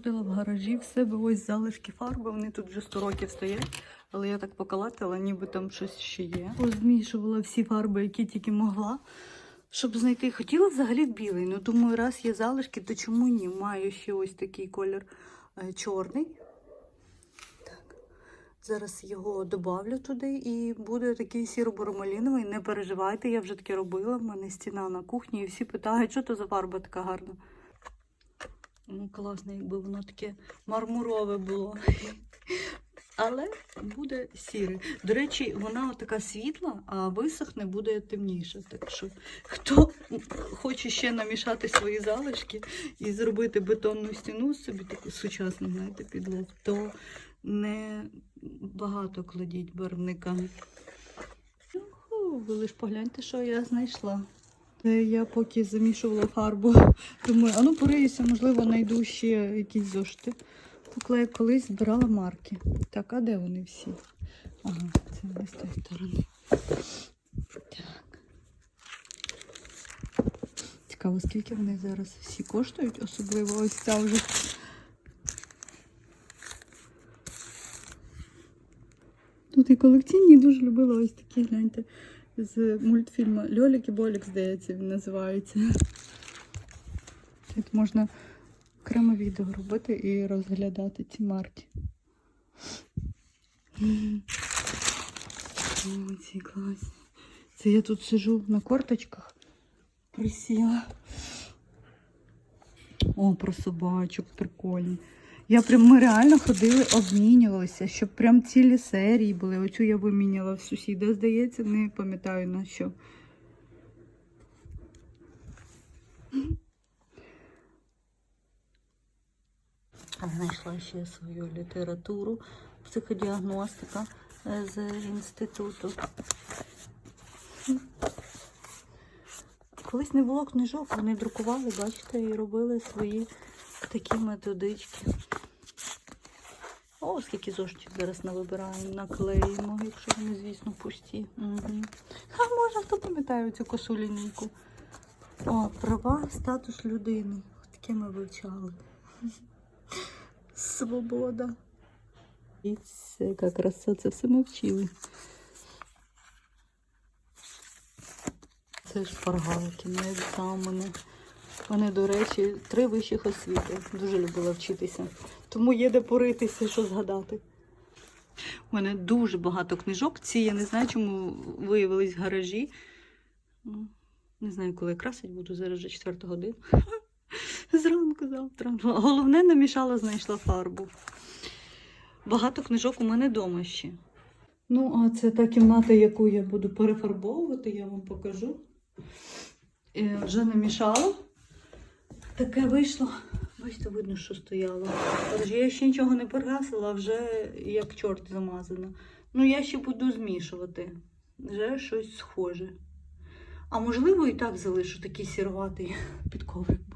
ходила в гаражі, в себе ось залишки фарби, вони тут вже 100 років стоять, але я так покалатила, ніби там щось ще є. Позмішувала всі фарби, які тільки могла, щоб знайти. Хотіла взагалі білий. Ну думаю, раз є залишки, то чому ні? Маю ще ось такий колір е, чорний. Зараз його добавлю туди і буде такий сіро-буромаліновий. Не переживайте, я вже таке робила. В мене стіна на кухні, і всі питають, що то за фарба така гарна. Ну, класно, якби воно таке мармурове було. Але буде сіре. До речі, вона така світла, а висохне буде темніше. Так що, хто хоче ще намішати свої залишки і зробити бетонну стіну собі таку сучасну, знаєте, підлог, то не багато кладіть барвника. Ви лиш погляньте, що я знайшла. Це я поки замішувала фарбу, думаю, а ну пориюся, можливо, знайду ще якісь зошити. Поклею колись збирала марки. Так, а де вони всі? Ага, це ось з тієї сторони. Так. Цікаво, скільки вони зараз всі коштують, особливо ось ця вже. Тут і колекційні дуже любила ось такі, гляньте, з мультфільму Льолік і Болік, здається, він називається. Тут можна окремо відео робити і розглядати ці марки. О, ці класні. Це я тут сижу на корточках, присіла. О, про собачок прикольні. Я прям ми реально ходили, обмінювалися, щоб прям цілі серії були. Оцю я виміняла в сусіда, здається, не пам'ятаю на що. Знайшла ще свою літературу, психодіагностика е, з інституту. Колись не було книжок, вони друкували, бачите, і робили свої такі методички. О, скільки зошитів зараз навибираємо, наклеїмо, якщо вони, звісно, пусті. Угу. А може, хто пам'ятає цю косу лінійку? О, права, статус людини. Таке ми вивчали. Свобода. І яка краса, це все ми вчили. Це шпаргалки на екзамени. Вони, до речі, три вищих освіти. Дуже любила вчитися. Тому є де поритися, що згадати. У мене дуже багато книжок. Ці я не знаю, чому виявились в гаражі. Ну, Не знаю, коли красить буду, зараз вже четверта година. Зранку завтра. Головне, намішала, знайшла фарбу. Багато книжок у мене вдома ще. Ну, а це та кімната, яку я буду перефарбовувати, я вам покажу. Е, вже намішала. Таке вийшло. Бачите, видно, що стояло. Отже, я ще нічого не перегасила, вже як чорт замазана. Ну, я ще буду змішувати. Вже щось схоже. А можливо, і так залишу такий сірватий під коврик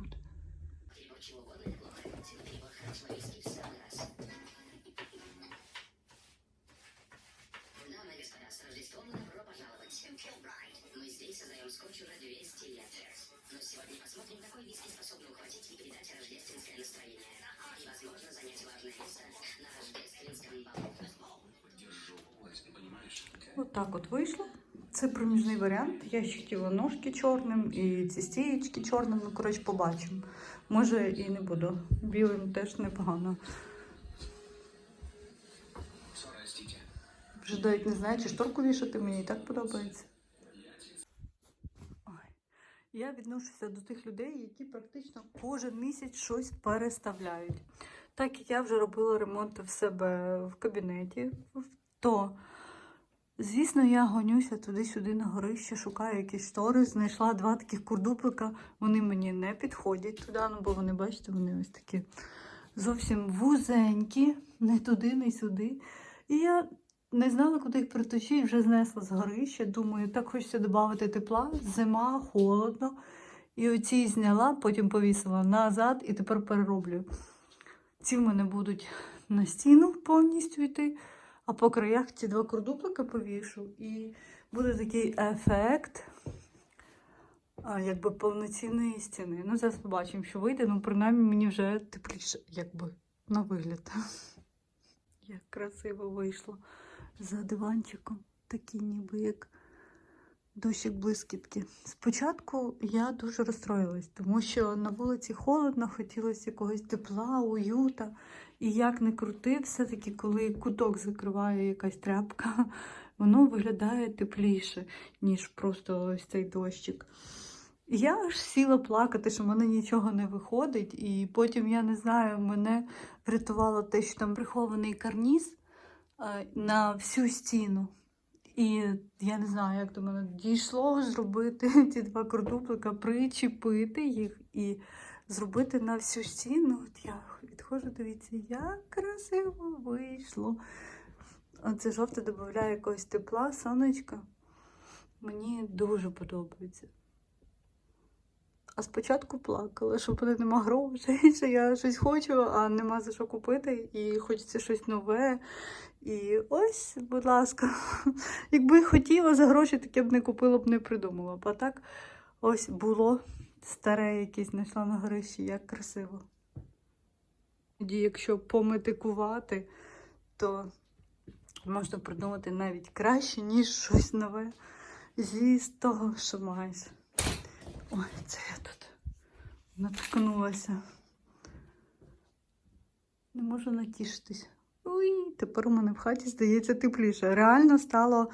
посмотрим, какой виски способен ухватить и передать рождественское настроение. И, возможно, занять важное место на рождественском балу. От так от вийшло. Це проміжний варіант. Я ще хотіла ножки чорним і ці стієчки чорним. Ну, коротше, побачимо. Може і не буду. Білим теж непогано. Вже навіть не знаю, чи шторку вішати, мені і так подобається. Я відношуся до тих людей, які практично кожен місяць щось переставляють. Так як я вже робила ремонт в себе в кабінеті, то, звісно, я гонюся туди-сюди на горище, шукаю якісь штори. Знайшла два таких курдуплика. Вони мені не підходять туди, ну бо вони, бачите, вони ось такі зовсім вузенькі, не туди, не сюди. І я не знала, куди їх притащити, вже знесла з горища. Думаю, так хочеться додати тепла, зима, холодно. І оці зняла, потім повісила назад і тепер перероблю. Ці в мене будуть на стіну повністю йти, а по краях ці два кордуплика повішу. І буде такий ефект якби повноцінної стіни. Ну, зараз побачимо, що вийде. Ну, принаймні мені вже тепліше, якби на вигляд. Як красиво вийшло за диванчиком. Такі ніби як дощик блискітки. Спочатку я дуже розстроїлась, тому що на вулиці холодно, хотілося якогось тепла, уюта. І як не крути, все-таки, коли куток закриває якась тряпка, воно виглядає тепліше, ніж просто ось цей дощик. Я аж сіла плакати, що в мене нічого не виходить, і потім, я не знаю, мене врятувало те, що там прихований карніз на всю стіну. І я не знаю, як до мене дійшло зробити ці два картоплика, причепити їх і зробити на всю стіну. От я відходжу, дивіться, як красиво вийшло. Оце жовте додає якогось тепла, сонечка. Мені дуже подобається. А спочатку плакала, що мене нема грошей, що я щось хочу, а нема за що купити, і хочеться щось нове. І ось, будь ласка, якби хотіла за гроші, так я б не купила б не придумала. А так ось було старе якесь знайшла на горищі, як красиво. Тоді, якщо пометикувати, то можна придумати навіть краще, ніж щось нове зі з того, що маєш. Ой, це я тут наткнулася. Не можу натішитись. Ой, тепер у мене в хаті здається тепліше. Реально стало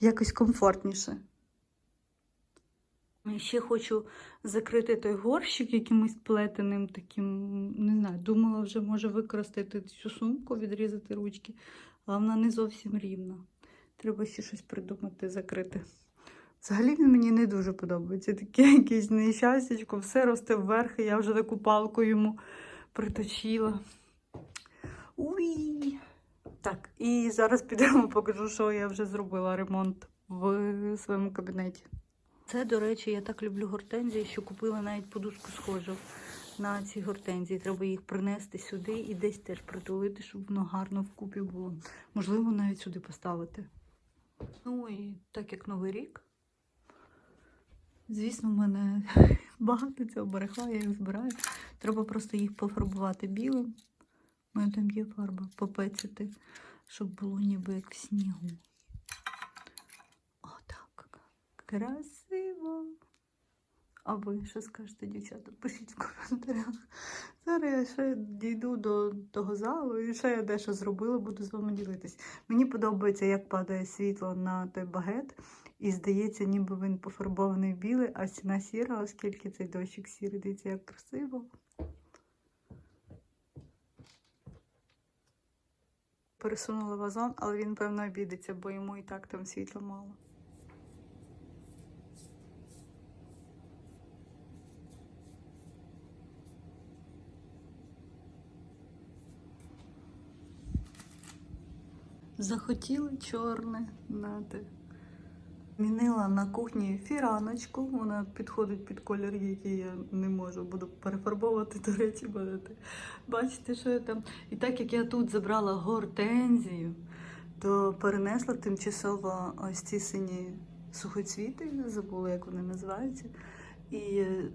якось комфортніше. Ще хочу закрити той горщик якимось плетеним таким, не знаю, думала вже може використати цю сумку, відрізати ручки, але вона не зовсім рівна. Треба ще щось придумати, закрити. Взагалі він мені не дуже подобається. Таке якесь нещастячко, все росте вверх, і я вже таку палку йому приточила. Уй! Так, і зараз підемо покажу, що я вже зробила ремонт в своєму кабінеті. Це, до речі, я так люблю гортензії, що купила навіть подушку схожу на ці гортензії. Треба їх принести сюди і десь теж притулити, щоб воно гарно вкупі було. Можливо, навіть сюди поставити. Ну і так як Новий рік. Звісно, в мене багато цього барахла, я їх збираю. Треба просто їх пофарбувати білим. У мене там є фарба попецяти, щоб було ніби як в снігу. Отак. Красиво. А ви що скажете, дівчата? Пишіть в коментарях. Зараз я ще дійду до того залу і ще я дещо зробила, буду з вами ділитись. Мені подобається, як падає світло на той багет. І здається, ніби він пофарбований в білий, а стіна сіра, оскільки цей дощик сірий, дивіться, як красиво. Пересунула вазон, але він, певно, обідеться, бо йому і так там світла мало. Захотіли чорне нати. Змінила на кухні фіраночку. Вона підходить під колір, який я не можу. Буду перефарбовувати, до речі, будете. Бачите, що я там. І так як я тут забрала гортензію, то перенесла тимчасово ось ці сині сухоцвіти, забула, як вони називаються. І е,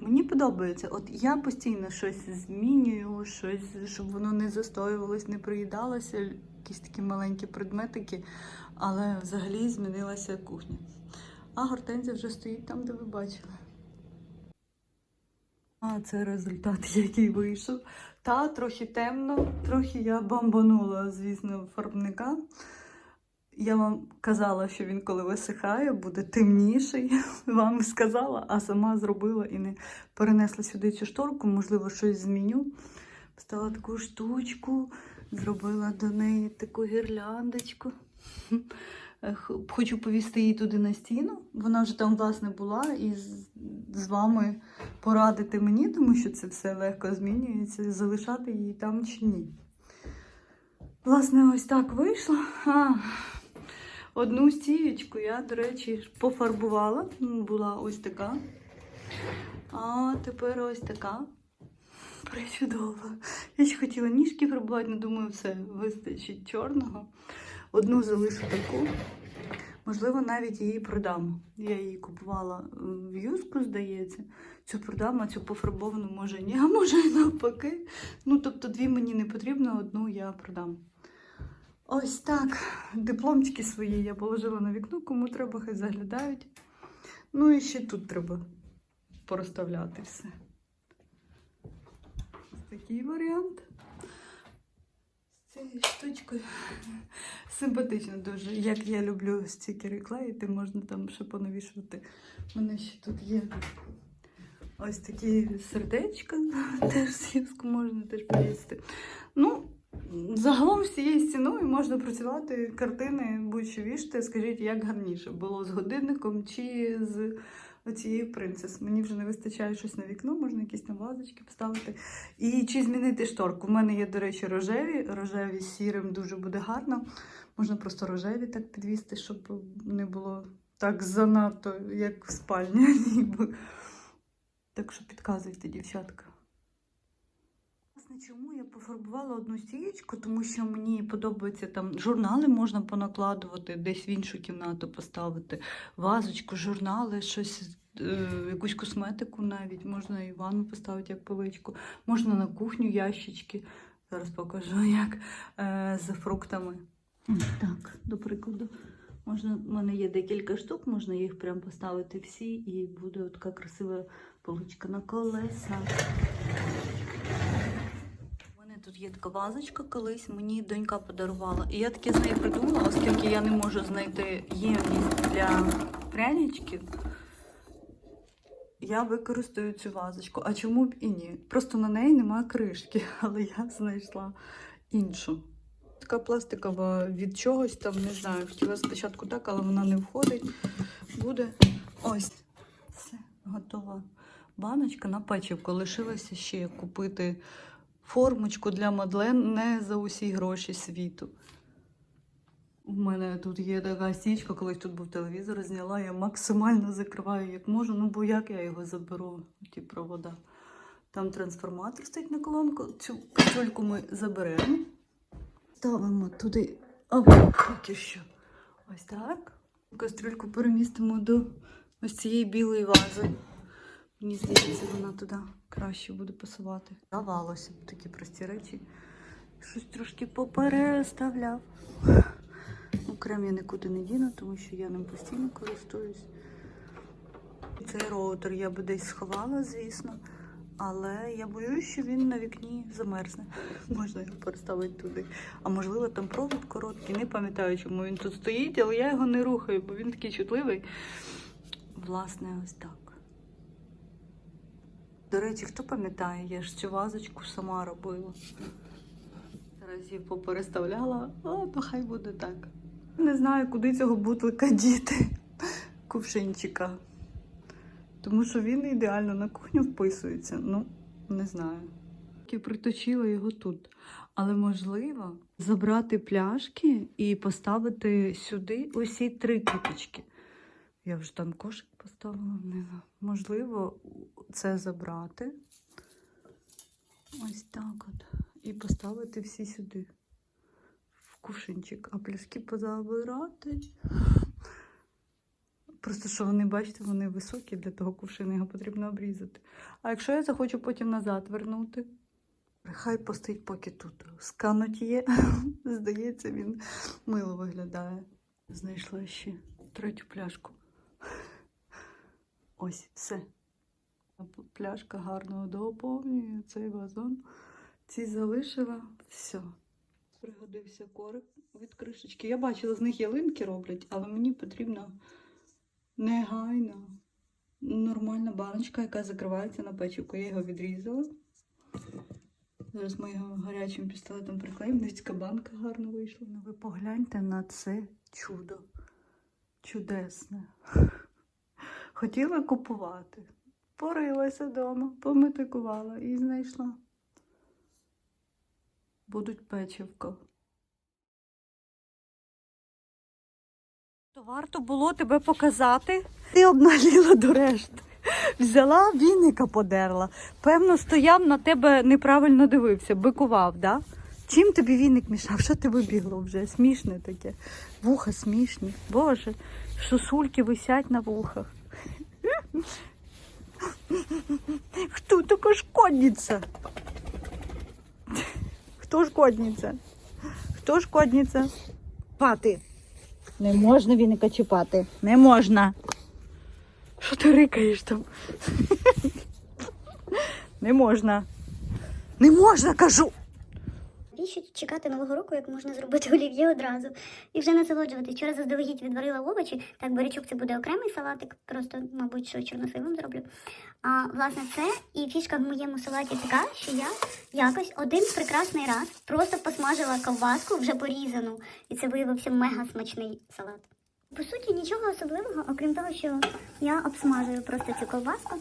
мені подобається. От я постійно щось змінюю, щось, щоб воно не застоювалось, не приїдалося, якісь такі маленькі предметики, але взагалі змінилася кухня. А гортензія вже стоїть там, де ви бачили. А це результат, який вийшов. Та трохи темно, трохи я бомбанула, звісно, фарбника. Я вам казала, що він, коли висихає, буде темніший. Вам сказала, а сама зробила і не перенесла сюди цю шторку, можливо, щось зміню. Поставила таку штучку, зробила до неї таку гірляндочку. Хочу повісти її туди на стіну. Вона вже там, власне, була, і з, вами порадити мені, тому що це все легко змінюється, залишати її там чи ні. Власне, ось так вийшло. А, одну стіючку я, до речі, пофарбувала. Була ось така. А тепер ось така. Причудово. Я ще хотіла ніжки фарбувати, але думаю, все, вистачить чорного. Одну залишу таку. Можливо, навіть її продам. Я її купувала в юску, здається. Цю продам, а цю пофарбовану може ні, а може і навпаки. Ну, тобто, дві мені не потрібно, одну я продам. Ось так. Дипломчики свої я положила на вікно, кому треба, хай заглядають. Ну і ще тут треба порозставляти все. Такий варіант. З цією штучкою. Симпатично дуже. Як я люблю стікери клеїти, можна там ще понавішувати. У мене ще тут є ось такі сердечка, теж зв'язку можна теж повісити. Ну, загалом з цією стіною можна працювати картини, будь-що вішати. Скажіть, як гарніше було з годинником чи з оцією принцес. Мені вже не вистачає щось на вікно, можна якісь там вазочки поставити. І чи змінити шторку. У мене є, до речі, рожеві. Рожеві з сірим дуже буде гарно. Можна просто рожеві так підвісти, щоб не було так занадто, як в спальні. Так що підказуйте, дівчатка. Чому я пофарбувала одну стієчку? Тому що мені подобається там журнали можна понакладувати, десь в іншу кімнату поставити, вазочку, журнали, щось, е, якусь косметику навіть, можна і ванну поставити як поличку, можна на кухню ящички. Зараз покажу, як е, з фруктами. Так, до прикладу. Можна, в мене є декілька штук, можна їх прям поставити всі, і буде така красива поличка на колеса. Тут є така вазочка колись, мені донька подарувала. І я таке з нею придумала, оскільки я не можу знайти ємність для пряничків. Я використаю цю вазочку. А чому б і ні? Просто на неї немає кришки, але я знайшла іншу. Така пластикова від чогось там, не знаю. Хотіла спочатку так, але вона не входить. Буде ось. Все, готова баночка на печивку. Лишилося ще купити формочку для Мадлен не за усі гроші світу. У мене тут є така стічка, колись тут був телевізор, зняла, я максимально закриваю, як можу. Ну, бо як я його заберу, ті провода. Там трансформатор стоїть на колонку. Цю качульку ми заберемо. Ставимо туди О, поки що. Ось так. Кастрюльку перемістимо до ось цієї білої вази. Мені здається, вона туди краще буде пасувати. Давалося б такі прості речі. Щось трошки попереставляв. Ну, крем я нікуди не діну, тому що я ним постійно користуюсь. Цей роутер я би десь сховала, звісно. Але я боюсь, що він на вікні замерзне. Можна його переставити туди. А можливо, там провод короткий. Не пам'ятаю, чому він тут стоїть, але я його не рухаю, бо він такий чутливий. Власне, ось так. До речі, хто пам'ятає, я ж цю вазочку сама робила. Її попереставляла, а то хай буде так. Не знаю, куди цього бутлика діти. Кувшинчика. Тому що він ідеально на кухню вписується. Ну, не знаю. Я приточила його тут. Але можливо забрати пляшки і поставити сюди усі три квіточки. Я вже там кошик поставила внизу. Можливо, це забрати. Ось так от. І поставити всі сюди. В кувшинчик. А пляшки позабирати. Просто що вони, бачите, вони високі для того кувшина, його потрібно обрізати. А якщо я захочу потім назад вернути, хай постоїть поки тут. Скануть є. Здається, він мило виглядає. Знайшла ще третю пляшку. Ось, все. Пляшка гарно доповнює цей вазон. Ці залишила. Все. Пригодився корик від кришечки. Я бачила, з них ялинки роблять, але мені потрібно негайно нормальна баночка, яка закривається на печівку. Я його відрізала. Зараз ми його гарячим пістолетом приклеїмо. Дивіться, банка гарно вийшла. Ну ви погляньте на це чудо. Чудесне. Хотіла купувати. Порилася вдома, пометикувала і знайшла. Будуть печивко. То варто було тебе показати. Ти обналіла до решти. Взяла віника подерла. Певно, стояв на тебе неправильно дивився, бикував, да? Чим тобі віник мішав? Що ти вибігло вже? Смішне таке. Вуха смішні. Боже, сосульки висять на вухах. Хто така шкодниця? Хто шкодниця? Хто шкодниця? Пати. Не можна віника чіпати. Не можна. Що ти рикаєш там? Не можна. Не можна, кажу. Навіщо чекати нового року, як можна зробити олів'є одразу і вже насолоджуватись. Вчора заздалегідь відварила овочі. Так, барячок це буде окремий салатик, просто, мабуть, що чорносливом зроблю. А власне це і фішка в моєму салаті така, що я якось один прекрасний раз просто посмажила ковбаску вже порізану, і це виявився мега смачний салат. По суті, нічого особливого, окрім того, що я обсмажую просто цю ковбаску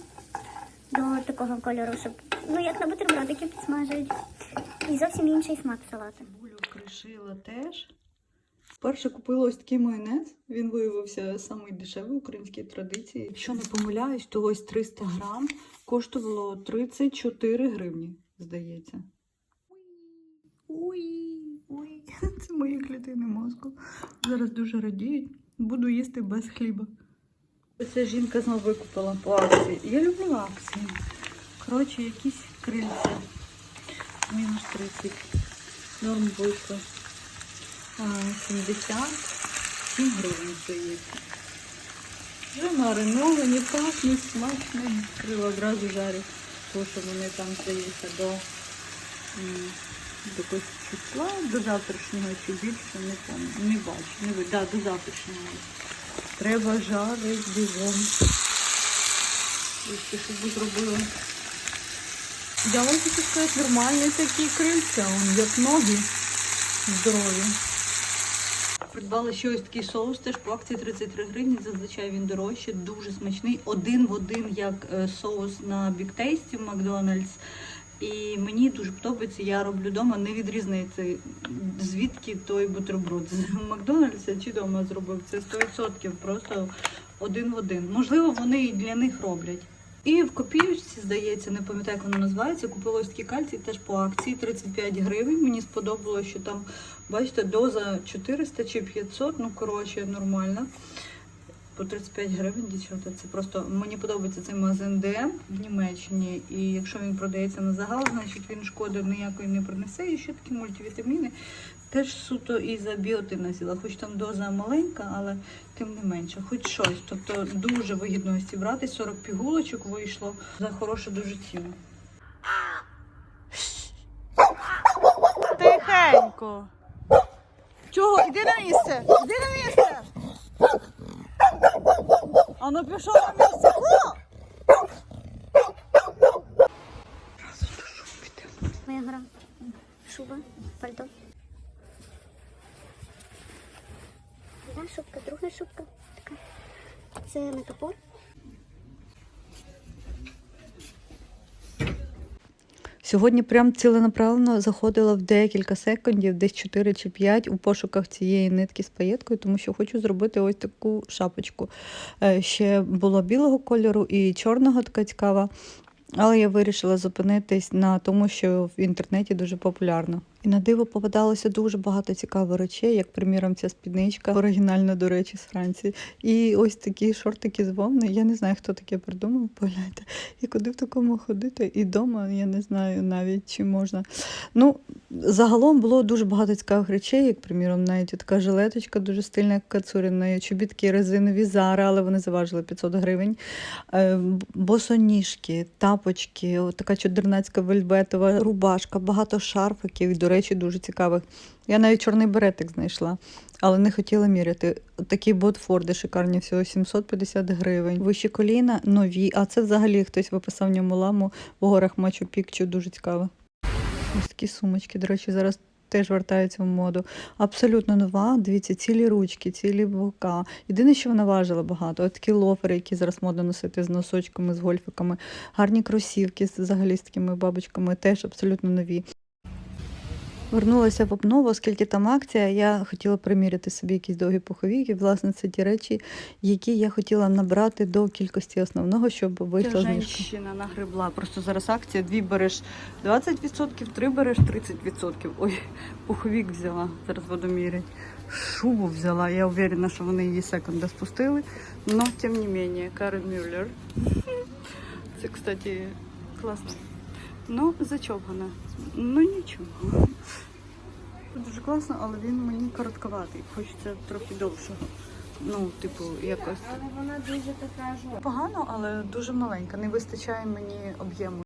до такого кольору, щоб ну як на бутербродики підсмажують. І зовсім інший смак салату. Булю кришила теж. Вперше купила ось такий майонез. Він виявився самий дешевий українській традиції. Якщо не помиляюсь, то ось 300 грам коштувало 34 гривні, здається. Ой, ой, це мої клітини мозку. Зараз дуже радіють. Буду їсти без хліба. Ця жінка знову викупила по акції. Я люблю акції. Коротше, якісь крильця. Мінус 30. Норм. А, 77 гривень здається. Вже мариновані, пахнуть, смачно. Крила одразу жарю, тому що вони там здається до, до числа, до завтрашнього чи більше, не пам'ятаю. Не бачу, не. Да, до завтрашнього. Треба жарити бігом. Ви зробили. Я вам хочу сказати, нормальні такі крильця, он, як ноги здорові. Придбала ще ось такий соус, теж по акції 33 гривні. Зазвичай він дорожче, дуже смачний. Один в один, як е, соус на Tasty в Макдональдс. І мені дуже подобається, я роблю вдома, не відрізняється звідки той бутерброд. З Макдональдса чи вдома зробив. Це 100% просто один в один. Можливо, вони і для них роблять. І в копійочці, здається, не пам'ятаю, як воно називається. Купила ось такі кальцій теж по акції 35 гривень. Мені сподобалося, що там, бачите, доза 400 чи 500, ну коротше, нормально. По 35 гривень, дівчата. Це просто мені подобається цей магазин ДМ в Німеччині. І якщо він продається на загал, значить він шкоди ніякої не принесе. І ще такі мультивітаміни. Теж суто і за взяла, хоч там доза маленька, але тим не менше, хоч щось. Тобто дуже вигідно ось брати. 40 пігулочок вийшло за хорошу дуже ціну. Тихенько. Чого? Іди на місце! Іди на місце! А ну пішов на місце! О! Разом до шуму підемо. Моя гра. Шуба, пальто. Одна шубка, друга шубка. Така. На Сьогодні прям ціленаправленно заходила в декілька секундів, десь 4 чи 5 у пошуках цієї нитки з паєткою, тому що хочу зробити ось таку шапочку. Е, Ще було білого кольору і чорного така цікава. Але я вирішила зупинитись на тому, що в інтернеті дуже популярно. І на диво попадалося дуже багато цікавих речей, як, приміром, ця спідничка, оригінальна, до речі, з Франції. І ось такі шортики з вовни. Я не знаю, хто таке придумав, погляньте. І куди в такому ходити? І вдома я не знаю навіть чи можна. Ну, загалом було дуже багато цікавих речей, як, приміром, навіть така жилеточка дуже стильна, як Кацуріна, чобітки резинові зари, але вони заважили 500 гривень. Е, Босоніжки, тапочки, така чудернацька вельветова рубашка, багато шарфиків, до речі, дуже цікавих. Я навіть чорний беретик знайшла, але не хотіла міряти. Такі ботфорди шикарні, всього 750 гривень. Вищі коліна нові, а це взагалі хтось виписав ньому ламу в горах Мачу Пікчу, дуже цікаво. Ось такі сумочки, до речі, зараз теж вертаються в моду. Абсолютно нова. Дивіться, цілі ручки, цілі бока. Єдине, що вона важила багато. От такі лофери, які зараз модно носити з носочками, з гольфиками. Гарні кросівки взагалі з такими бабочками, теж абсолютно нові. Вернулася в обнову, оскільки там акція. Я хотіла приміряти собі якісь довгі пухові, і власне це ті речі, які я хотіла набрати до кількості основного, щоб вийшла знижка. Жінка нагребла. Просто зараз акція. Дві береш 20%, три береш 30%. Ой, пуховік взяла. Зараз буду міряти. Шубу взяла. Я уверена, що вони її секунда спустили. Но тим не менее, Карен Мюллер. Це, кстати, класно. Ну, зачовгана. Ну нічого. Дуже класно, але він мені коротковатий. Хочеться трохи довшого. Ну, типу, якось. Але вона дуже така жовта. Погано, але дуже маленька. Не вистачає мені об'єму.